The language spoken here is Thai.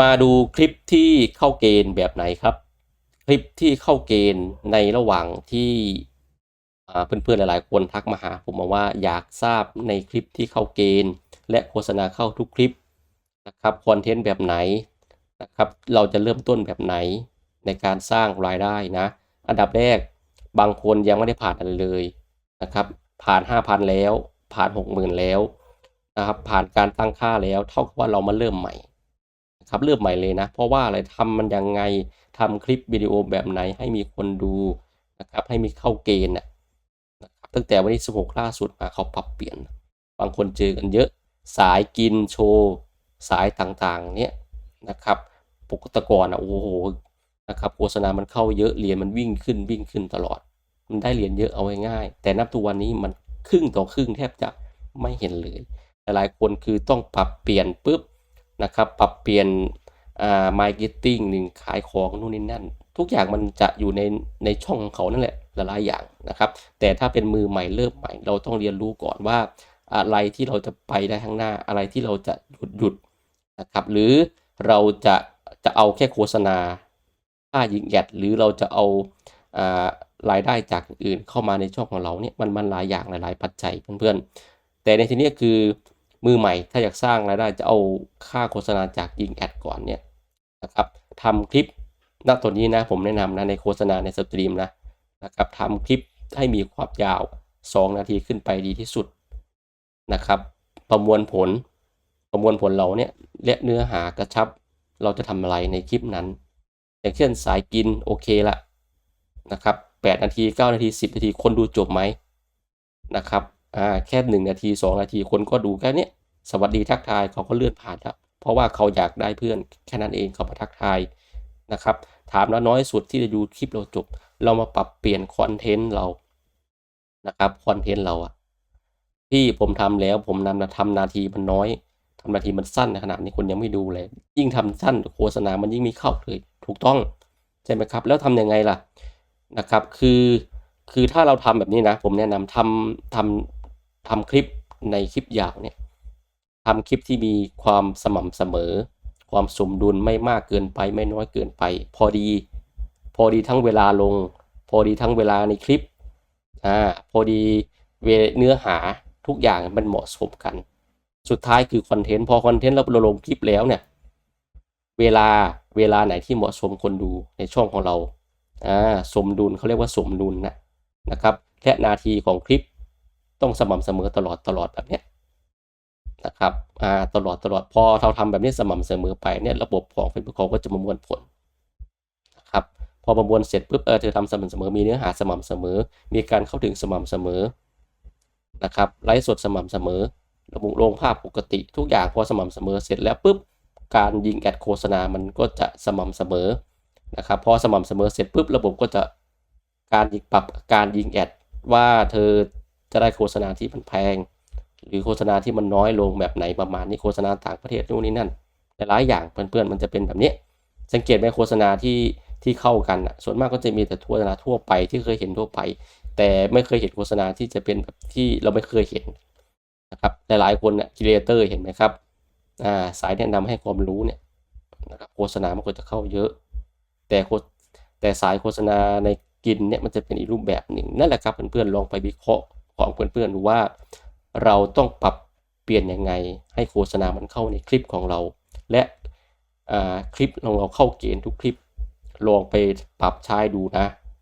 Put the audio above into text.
มาดูคลิปที่เข้าเกณฑ์แบบไหนครับ คลิปที่เข้าเกณฑ์ในระหว่างที่เพื่อนๆหลายๆ คนทักมาหาผมมาว่าอยากทราบในคลิปที่เข้าเกณฑ์ และโฆษณาเข้าทุกคลิปนะครับคอนเทนต์แบบไหนนะครับเราจะเริ่มต้นแบบไหนในการสร้างรายได้นะ อันดับแรกบางคนยังไม่ได้ผ่านอะไรเลยนะครับผ่าน 5,000 แล้วผ่าน 60,000 แล้วนะครับผ่านการตั้งค่าแล้วเท่ากับว่าเรามาเริ่มใหม่ ครับเริ่มใหม่เลยนะ เพราะว่าอะไรทำมันยังไงทำคลิปวิดีโอแบบไหนให้มีคนดูนะครับให้มีเข้าเกณฑ์นะครับตั้งแต่วันที่ 16 ล่าสุดมาเขาปรับเปลี่ยน บางคนเจอกันเยอะสายกินโชว์ สายต่างๆ เนี่ยนะครับปกติก่อนอะโอ้โหนะครับโฆษณามันเข้าเยอะเหรียญมันวิ่งขึ้นวิ่งขึ้นตลอด มันได้เหรียญเยอะเอาง่ายๆแต่นับตัววันนี้มันครึ่งต่อครึ่งแทบจะไม่เห็นเลยหลายคนคือต้องปรับเปลี่ยนปุ๊บ นะครับ ปรับเปลี่ยนอ่ามาร์เก็ตติ้งหนึ่งขายของนู่นนี่นั่น ทุกอย่างมันจะอยู่ในในช่องของเขานั่นแหละหลายอย่างนะครับ แต่ถ้าเป็นมือใหม่เริ่มใหม่ เราต้องเรียนรู้ก่อนว่า อะไรที่เราจะไปได้ข้างหน้าอะไรที่เราจะหยุดหยุดนะครับหรือเราจะจะเอาแค่โฆษณาค่ายิงแอดหรือเราจะเอาอ่ารายได้จากอื่นเข้ามาในช่องของเราเนี่ยมันมันหลายอย่างหลาย ๆ ปัจจัยเพื่อนๆ แต่ในที่นี้คือ มือใหม่ถ้าอยากสร้างรายได้จะเอาค่าโฆษณาจากยิงแอดก่อนเนี่ยนะครับทำคลิปณตัวนี้นะผมแนะนำนะในโฆษณาในสตรีมนะนะครับทำคลิปให้มีความยาว 2 นาทีขึ้นไปดีที่สุดนะครับ ประมวลผลประมวลผลเราเนี่ยและเนื้อหากระชับ เราจะทำอะไรในคลิปนั้น อย่างเช่นสายกินโอเคละนะครับ8นาที 9 นาที 10 นาทีคนดูจบไหมนะครับ อ่าแค่1นาที2นาทีคนก็ดูแค่นี้สวัสดีทักทายเขาก็เลื่อนผ่านครับเพราะว่าเขาอยากได้เพื่อนแค่นั้นเองเขามาทักทายนะครับถามแล้วน้อยสุดที่จะดูคลิปเราจบ เรามาปรับเปลี่ยนคอนเทนต์เรานะครับคอนเทนต์เราอะที่ผมทำแล้วผมนำทำนาทีมันน้อยทำนาทีมันสั้นในขนาดนี้คนยังไม่ดูเลย ยิ่งทำสั้นโฆษณามันยิ่งมีเข้าเลยถูกต้องใช่ไหมครับ แล้วทำยังไงล่ะนะครับ คือคือถ้าเราทำแบบนี้นะ ผมแนะนำทำทำ ทำคลิปในคลิปยาวเนี่ยทำคลิปที่มีความสม่ำเสมอ ความสมดุลไม่มากเกินไปไม่น้อยเกินไป พอดี พอดีทั้งเวลาลง พอดีทั้งเวลาในคลิปอ่าพอดีเวเนื้อหาทุกอย่างมันเหมาะสมกัน สุดท้ายคือคอนเทนต์พอคอนเทนต์เราลงคลิปแล้วเนี่ยเวลาเวลาไหนที่เหมาะสมคนดูในช่องของเราอ่าสมดุลเขาเรียกว่าสมดุลนะนะครับและนาทีของคลิป ต้องสม่ำเสมอตลอดตลอดแบบเนี้ยนะครับอ่าตลอดตลอดพอเราทำแบบนี้สม่ำเสมอไปเนี่ยระบบของ Facebook เขาก็จะประมวลผลนะครับพอประมวลเสร็จปุ๊บเออเธอทำสม่ำเสมอมีเนื้อหาสม่ำเสมอ มีการเข้าถึงสม่ำเสมอนะครับไลฟ์สดสม่ำเสมอระบุลงภาพปกติทุกอย่างพอสม่ำเสมอเสร็จแล้วปุ๊บการยิงแอดโฆษณามันก็จะสม่ำเสมอนะครับพอสม่ำเสมอเสร็จปุ๊บระบบก็จะการยิงปรับการยิงแอดว่าเธอ จะได้โฆษณาที่มันแพง หรือโฆษณาที่มันน้อยลงแบบไหนประมาณนี้โฆษณาต่างประเทศนู่นนี่นั่นหลายอย่างเพื่อนๆมันจะเป็นแบบนี้ สังเกตไหมโฆษณาที่ที่เข้ากันอะส่วนมากก็จะมีแต่โฆษณาทั่วไปที่เคยเห็นทั่วไป แต่ไม่เคยเห็นโฆษณาที่จะเป็นแบบที่เราไม่เคยเห็นนะครับหลายๆคนเนี่ยครีเอเตอร์เห็นไหมครับอ่าสายแนะนำให้ความรู้เนี่ยนะครับโฆษณามันก็จะเข้าเยอะ แต่แต่สายโฆษณาในกินเนี่ยมันจะเป็นอีกรูปแบบหนึ่งนั่นแหละครับเพื่อนๆลองไปวิเคราะห์ ของเพื่อนๆดูว่า เราต้องปรับเปลี่ยนยังไง ให้โฆษณามันเข้าในคลิปของเรา และคลิปของเราเข้าเกณฑ์ทุกคลิปลองไปปรับใช้ดูนะ